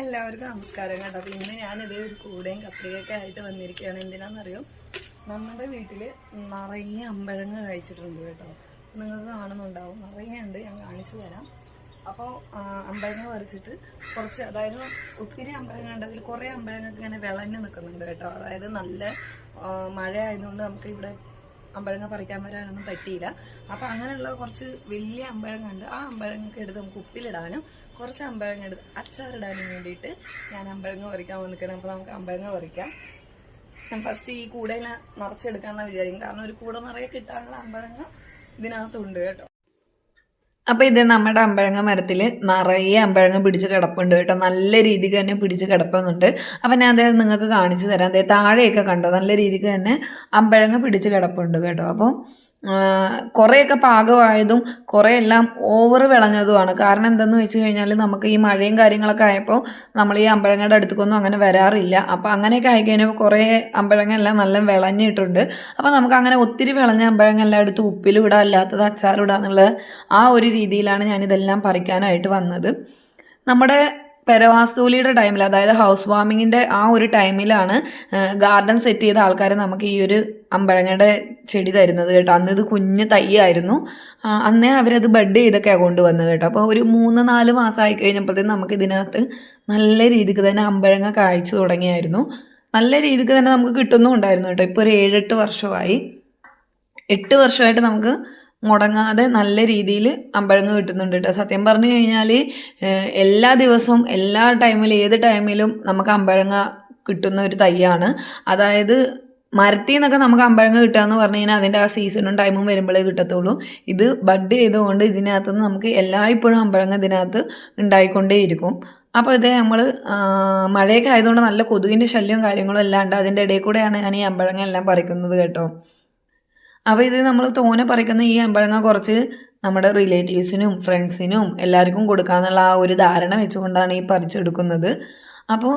എല്ലാവർക്കും നമസ്കാരം കേട്ടോ. അപ്പം ഇന്ന് ഞാനിത് ഒരു കൂടെയും കത്രികയൊക്കെ ആയിട്ട് വന്നിരിക്കുകയാണ്. എന്തിനാണെന്നറിയോ നമ്മുടെ വീട്ടിൽ നിറയെ അമ്പഴങ്ങ കഴിച്ചിട്ടുണ്ട് കേട്ടോ. നിങ്ങൾക്ക് കാണുന്നുണ്ടാവും. നിറയെ ഉണ്ട്. ഞാൻ കാണിച്ചു തരാം. അപ്പോൾ അമ്പഴങ്ങ പറിച്ചിട്ട് കുറച്ച് അതായത് ഒത്തിരി അമ്പഴങ്ങ ഉണ്ട് അതിൽ കുറേ അമ്പഴങ്ങൾക്ക് ഇങ്ങനെ വിളഞ്ഞു നിൽക്കുന്നുണ്ട് കേട്ടോ. അതായത് നല്ല മഴ ആയതുകൊണ്ട് നമുക്ക് ഇവിടെ അമ്പഴങ്ങ പറിക്കാൻ വരാനൊന്നും പറ്റിയില്ല. അപ്പം അങ്ങനെയുള്ള കുറച്ച് വലിയ അമ്പഴങ്ങ ഉണ്ട് ആ അമ്പഴങ്ങൊക്കെ എടുത്ത് നമുക്ക് ഉപ്പിലിടാനും കുറച്ച് അമ്പഴങ്ങ എടുത്ത് അച്ചാറിടാനും വേണ്ടിയിട്ട് ഞാൻ അമ്പഴങ്ങ പറിക്കാൻ വന്നിക്കണം അപ്പോൾ നമുക്ക് അമ്പഴങ്ങ പറിക്കാം. ഞാൻ ഫസ്റ്റ് ഈ കൂടയിൽ നിറച്ചെടുക്കാമെന്നാണ് വിചാരിക്കും കാരണം ഒരു കൂട നിറയെ കിട്ടാനുള്ള അമ്പഴങ്ങ ഇതിനകത്തുണ്ട് കേട്ടോ. അപ്പൊ ഇത് നമ്മുടെ അമ്പഴങ്ങ മരത്തിൽ നിറയെ അമ്പഴങ്ങ പിടിച്ച് കിടപ്പുണ്ട് കേട്ടോ. നല്ല രീതിക്ക് തന്നെ പിടിച്ച് കിടപ്പുന്നുണ്ട്. അപ്പൊ ഞാൻ അത് നിങ്ങൾക്ക് കാണിച്ചു തരാം. അതായത് താഴെയൊക്കെ കണ്ടോ? നല്ല രീതിക്ക് തന്നെ അമ്പഴങ്ങ പിടിച്ച് കിടപ്പുണ്ട് കേട്ടോ. അപ്പം കുറേയൊക്കെ പാകമായതും കുറേ എല്ലാം ഓവർ വിളഞ്ഞതുമാണ്. കാരണം എന്തെന്ന് വെച്ച് കഴിഞ്ഞാൽ നമുക്ക് ഈ മഴയും കാര്യങ്ങളൊക്കെ ആയപ്പോൾ നമ്മൾ ഈ അമ്പഴങ്ങയുടെ അടുത്തേക്കൊന്നും അങ്ങനെ വരാറില്ല. അപ്പോൾ അങ്ങനെയൊക്കെ ആയിക്കഴിഞ്ഞപ്പോൾ കുറേ അമ്പഴങ്ങ എല്ലാം നല്ല വിളഞ്ഞിട്ടുണ്ട്. അപ്പോൾ നമുക്ക് അങ്ങനെ ഒത്തിരി വിളഞ്ഞ അമ്പഴങ്ങ എല്ലാം എടുത്ത് ഉപ്പിലും ഇടാം അല്ലാത്തത് അച്ചാറിടാം എന്നുള്ള ആ ഒരു രീതിയിലാണ് ഞാനിതെല്ലാം പറിക്കാനായിട്ട് വന്നത്. നമ്മുടെ പെരവാസ്തൂലിയുടെ ടൈമിൽ അതായത് ഹൗസ് വാമിങ്ങിന്റെ ആ ഒരു ടൈമിലാണ് ഗാർഡൻ സെറ്റ് ചെയ്ത ആൾക്കാർ നമുക്ക് ഈ ഒരു അമ്പഴങ്ങയുടെ ചെടി തരുന്നത് കേട്ടോ. അന്ന് ഇത് കുഞ്ഞ് തയ്യായിരുന്നു. ആ, അന്നേ അവരത് ബഡ് ചെയ്തൊക്കെയാണ് കൊണ്ടുവന്നത് കേട്ടോ. അപ്പോൾ ഒരു മൂന്ന് നാല് മാസമായി കഴിഞ്ഞപ്പോഴത്തേക്കും നമുക്ക് ഇതിനകത്ത് നല്ല രീതിക്ക് തന്നെ അമ്പഴങ്ങ കായ്ച്ചു തുടങ്ങിയായിരുന്നു. നല്ല രീതിക്ക് തന്നെ നമുക്ക് കിട്ടുന്നുണ്ടായിരുന്നു കേട്ടോ. ഇപ്പോൾ ഒരു ഏഴെട്ട് വർഷമായി. എട്ട് വർഷമായിട്ട് നമുക്ക് മുടങ്ങാതെ നല്ല രീതിയിൽ അമ്പഴങ്ങ് കിട്ടുന്നുണ്ട് കേട്ടോ സത്യം പറഞ്ഞു കഴിഞ്ഞാൽ എല്ലാ ദിവസവും എല്ലാ ടൈമിലും ഏത് ടൈമിലും നമുക്ക് അമ്പഴങ്ങ കിട്ടുന്ന ഒരു തൈയാണ് അതായത് മരത്തിൽ നിന്നൊക്കെ നമുക്ക് അമ്പഴങ്ങ കിട്ടുക എന്ന് പറഞ്ഞു കഴിഞ്ഞാൽ അതിന്റെ ആ സീസണും ടൈമും വരുമ്പോഴേ കിട്ടത്തുള്ളൂ. ഇത് ബഡ് ചെയ്തുകൊണ്ട് ഇതിനകത്ത് നിന്ന് നമുക്ക് എല്ലായ്പ്പോഴും അമ്പഴങ്ങ ഇതിനകത്ത് ഉണ്ടായിക്കൊണ്ടേയിരിക്കും. അപ്പോൾ ഇത് നമ്മൾ മഴയൊക്കെ ആയതുകൊണ്ട് നല്ല കൊതുകിന്റെ ശല്യവും കാര്യങ്ങളും എല്ലാം ഉണ്ട്. അതിന്റെ ഇടയിൽ കൂടെയാണ് ഞാൻ ഈ അമ്പഴങ്ങ എല്ലാം പറിക്കുന്നത് കേട്ടോ. അപ്പോൾ ഇത് നമ്മൾ തോനെ പറിക്കുന്ന ഈ അമ്പഴങ്ങ കുറച്ച് നമ്മുടെ റിലേറ്റീവ്സിനും ഫ്രണ്ട്സിനും എല്ലാവർക്കും കൊടുക്കാന്നുള്ള ആ ഒരു ധാരണ വെച്ചുകൊണ്ടാണ് ഈ പറിച്ചെടുക്കുന്നത്. അപ്പോൾ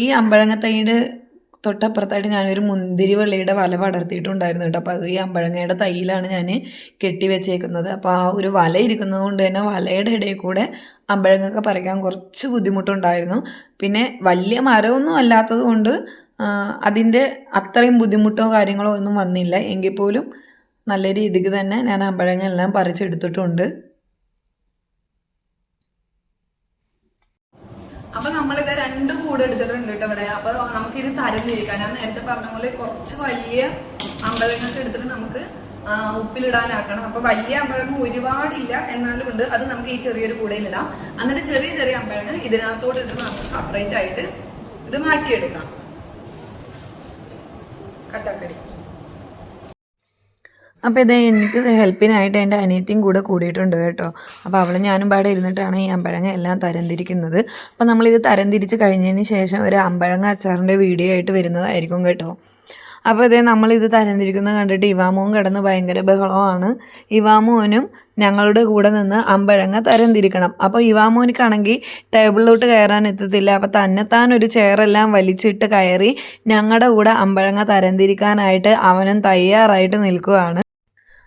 ഈ അമ്പഴങ്ങ തൈയുടെ തൊട്ടപ്പുറത്തായിട്ട് ഞാനൊരു മുന്തിരി വെള്ളിയുടെ വല പടർത്തിയിട്ടുണ്ടായിരുന്നു കേട്ടോ. അപ്പോൾ അത് ഈ അമ്പഴങ്ങയുടെ തൈയിലാണ് ഞാൻ കെട്ടിവെച്ചേക്കുന്നത് അപ്പോൾ ആ ഒരു വല ഇരിക്കുന്നത് കൊണ്ട് തന്നെ വലയുടെ ഇടയിൽ കൂടെ അമ്പഴങ്ങൊക്കെ പറിക്കാൻ കുറച്ച് ബുദ്ധിമുട്ടുണ്ടായിരുന്നു. പിന്നെ വലിയ മരമൊന്നും അല്ലാത്തത് കൊണ്ട് അതിന്റെ അത്രയും ബുദ്ധിമുട്ടോ കാര്യങ്ങളോ ഒന്നും വന്നില്ല. എങ്കിൽ പോലും നല്ല രീതിക്ക് തന്നെ ഞാൻ അമ്പഴങ്ങ എല്ലാം പറിച്ചെടുത്തിട്ടുണ്ട്. അപ്പൊ നമ്മളിത് രണ്ട് കൂടെ എടുത്തിട്ടുണ്ട് കേട്ടോ ഇവിടെ. അപ്പൊ നമുക്കിത് തരംതിരിക്കാൻ ഞാൻ നേരത്തെ പറഞ്ഞ പോലെ കുറച്ച് വലിയ അമ്പഴങ്ങൾക്ക് എടുത്തിട്ട് നമുക്ക് ഉപ്പിലിടാനാക്കണം. അപ്പൊ വലിയ അമ്പഴങ്ങ ഒരുപാടില്ല എന്നാലും ഉണ്ട്. അത് നമുക്ക് ഈ ചെറിയൊരു കൂടയിലിടാം എന്നിട്ട് ചെറിയ ചെറിയ അമ്പഴങ്ങ ഇതിനകത്തോട്ട് ഇട്ടിട്ട് നമുക്ക് സെപ്പറേറ്റ് ആയിട്ട് ഇത് മാറ്റിയെടുക്കാം. കട്ടാക്കടി. അപ്പോൾ ഇത് എനിക്ക് ഹെൽപ്പിനായിട്ട് എന്റെ അനിയത്തിയും കൂടെ കൂടിയിട്ടുണ്ട് കേട്ടോ. അപ്പോൾ അവൾ ഞാനും പാടെ ഇരുന്നിട്ടാണ് ഈ അമ്പഴങ്ങ എല്ലാം തരംതിരിക്കുന്നത്. അപ്പോൾ നമ്മളിത് തരംതിരിച്ച് കഴിഞ്ഞതിന് ശേഷം ഒരു അമ്പഴങ്ങ അച്ചാറിന്റെ വീഡിയോ ആയിട്ട് വരുന്നതായിരിക്കും കേട്ടോ. അപ്പോൾ ഇതേ നമ്മളിത് തരംതിരിക്കുന്നത് കണ്ടിട്ട് ഇവാമോവും കിടന്ന് ഭയങ്കര ബഹളമാണ്. ഇവാമോനും ഞങ്ങളുടെ കൂടെ നിന്ന് അമ്പഴങ്ങ തരംതിരിക്കണം. അപ്പോൾ യുവാമോനിക്കാണെങ്കിൽ ടേബിളിലോട്ട് കയറാൻ എത്തത്തില്ല. അപ്പോൾ തന്നെത്താൻ ഒരു ചെയറെല്ലാം വലിച്ചിട്ട് കയറി ഞങ്ങളുടെ കൂടെ അമ്പഴങ്ങ തരംതിരിക്കാനായിട്ട് അവനും തയ്യാറായിട്ട് നിൽക്കുകയാണ്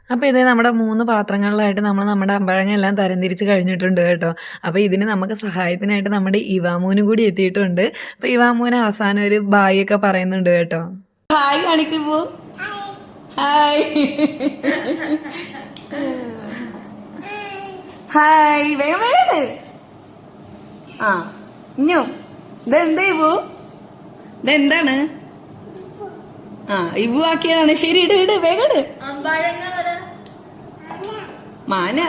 അപ്പോൾ ഇത് നമ്മുടെ മൂന്ന് പാത്രങ്ങളിലായിട്ട് നമ്മൾ നമ്മുടെ അമ്പഴങ്ങ എല്ലാം തരംതിരിച്ച് കഴിഞ്ഞിട്ടുണ്ട് കേട്ടോ. അപ്പോൾ ഇതിന് നമുക്ക് സഹായത്തിനായിട്ട് നമ്മുടെ ഇവാമൂനും കൂടി എത്തിയിട്ടുണ്ട്. അപ്പോൾ ഇവാമൂന് അവസാനം ഒരു ബായി ഒക്കെ പറയുന്നുണ്ട് കേട്ടോ. Hi കാണിക്കുമ്പോ hi. ഹായ് വേഗം വേഗം ആ ഇഞ്ഞു. ഇതെന്താ ഇവു? ഇതെന്താണ്? ആ ഇവു ആക്കിയതാണ്. ശരി ഇട് ഇട് വേഗം ഇട്. മാന?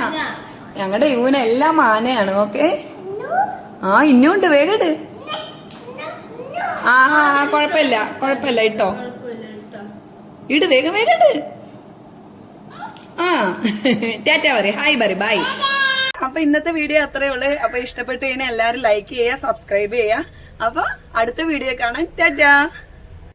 ഞങ്ങളുടെ ഇവനെല്ലാം മാനയാണ് ഓക്കെ? ആ ഇന്നുണ്ട് വേഗം ഇട്. ആ ആ കൊഴപ്പില്ല കൊഴപ്പില്ല ഇട്ടോ. ഇട് വേഗം വേഗം ഇട്. ആ ടാറ്റ പറയും. ഹായ് പറയും ബൈ. അപ്പൊ ഇന്നത്തെ വീഡിയോ അത്രേ ഉള്ളൂ. അപ്പൊ ഇഷ്ടപ്പെട്ട് കഴിഞ്ഞാൽ എല്ലാവരും ലൈക്ക് ചെയ്യുക സബ്സ്ക്രൈബ് ചെയ്യുക. അപ്പൊ അടുത്ത വീഡിയോ കാണാൻ ടാറ്റ!